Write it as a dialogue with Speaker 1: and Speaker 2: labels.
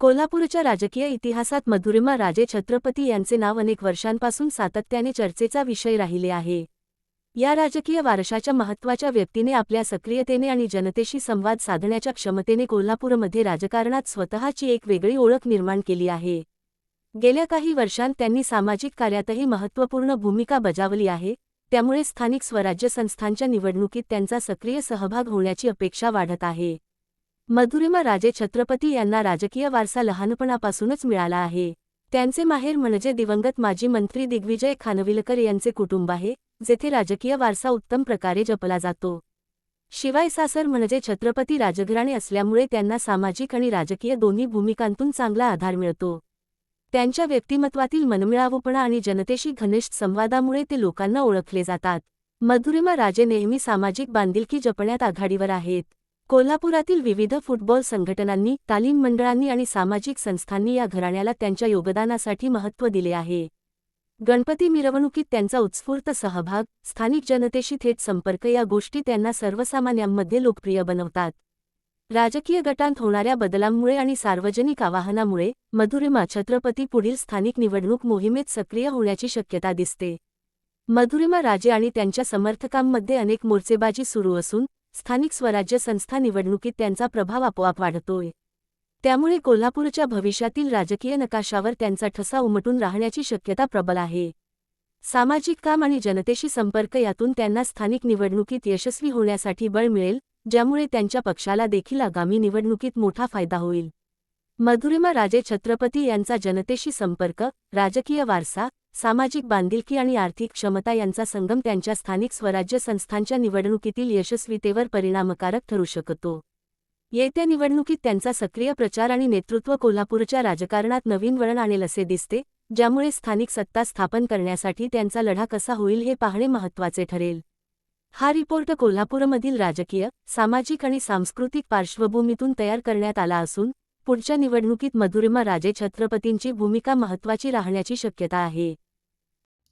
Speaker 1: कोल्हापूरच्या राजकीय इतिहासात मधुरिमा राजे छत्रपती यांचे नाव अनेक वर्षांपासून सातत्याने चर्चेचा विषय राहिले आहे. या राजकीय वारशाच्या महत्त्वाच्या व्यक्तीने आपल्या सक्रियतेने आणि जनतेशी संवाद साधण्याच्या क्षमतेने कोल्हापूरमध्ये राजकारणात स्वतःची एक वेगळी ओळख निर्माण केली आहे. गेल्या काही वर्षांत त्यांनी सामाजिक कार्यातही महत्त्वपूर्ण भूमिका बजावली आहे त्यामुळे स्थानिक स्वराज्य संस्थांच्या निवडणुकीत त्यांचा सक्रिय सहभाग होण्याची अपेक्षा वाढत आहे. मधुरिमा राजे छत्रपती यांना राजकीय वारसा लहानपणापासूनच मिळाला आहे. त्यांचे माहेर म्हणजे दिवंगत माजी मंत्री दिग्विजय खानविलकर यांचे कुटुंब आहे जेथे राजकीय वारसा उत्तम प्रकारे जपला जातो. शिवाय सासर म्हणजे छत्रपती राजघराणे असल्यामुळे त्यांना सामाजिक आणि राजकीय दोन्ही भूमिकांतून चांगला आधार मिळतो. त्यांच्या व्यक्तिमत्वातील मनमिळावूपणा आणि जनतेशी घनिष्ठ संवादामुळे ते लोकांना ओळखले जातात. मधुरिमा राजे नेहमी सामाजिक बांधिलकी जपण्यात आघाडीवर आहेत. कोल्हापुरातील विविध फुटबॉल संघटनांनी तालीम मंडळांनी आणि सामाजिक संस्थांनी या घराण्याला त्यांच्या योगदानासाठी महत्त्व दिले आहे. गणपती मिरवणुकीत त्यांचा उत्स्फूर्त सहभाग स्थानिक जनतेशी थेट संपर्क या गोष्टी त्यांना सर्वसामान्यांमध्ये लोकप्रिय बनवतात. राजकीय गटांत होणाऱ्या बदलांमुळे आणि सार्वजनिक आवाहनामुळे मधुरिमा छत्रपती पुढील स्थानिक निवडणूक मोहिमेत सक्रिय होण्याची शक्यता दिसते. मधुरिमा राजे आणि त्यांच्या समर्थकांमध्ये अनेक मोर्चेबाजी सुरू असून स्थानिक स्वराज्य संस्था निवडणुकीत त्यांचा प्रभाव आपोआप वाढतोय. त्यामुळे कोल्हापूरच्या भविष्यातील राजकीय नकाशावर त्यांचा ठसा उमटून राहण्याची शक्यता प्रबल आहे. सामाजिक काम आणि जनतेशी संपर्क यातून त्यांना स्थानिक निवडणुकीत यशस्वी होण्यासाठी बळ मिळेल ज्यामुळे त्यांच्या पक्षाला देखील आगामी निवडणुकीत मोठा फायदा होईल. मधुरिमा राजे छत्रपती यांचा जनतेशी संपर्क राजकीय वारसा सामाजिक बांधिलकी आणि आर्थिक क्षमता यांचा संगम त्यांच्या स्थानिक स्वराज्य संस्थांच्या निवडणुकीतील यशस्वीतेवर परिणामकारक ठरू शकतो. येत्या निवडणुकीत त्यांचा सक्रिय प्रचार आणि नेतृत्व कोल्हापूरच्या राजकारणात नवीन वळण आणेल असे दिसते ज्यामुळे स्थानिक सत्ता स्थापन करण्यासाठी त्यांचा लढा कसा होईल हे पाहणे महत्त्वाचे ठरेल. हा रिपोर्ट कोल्हापूरमधील राजकीय सामाजिक आणि सांस्कृतिक पार्श्वभूमीतून तयार करण्यात आला असून पुढच्या निवडणुकीत मधुरिमा राजे छत्रपतींची भूमिका महत्त्वाची राहण्याची शक्यता आहे.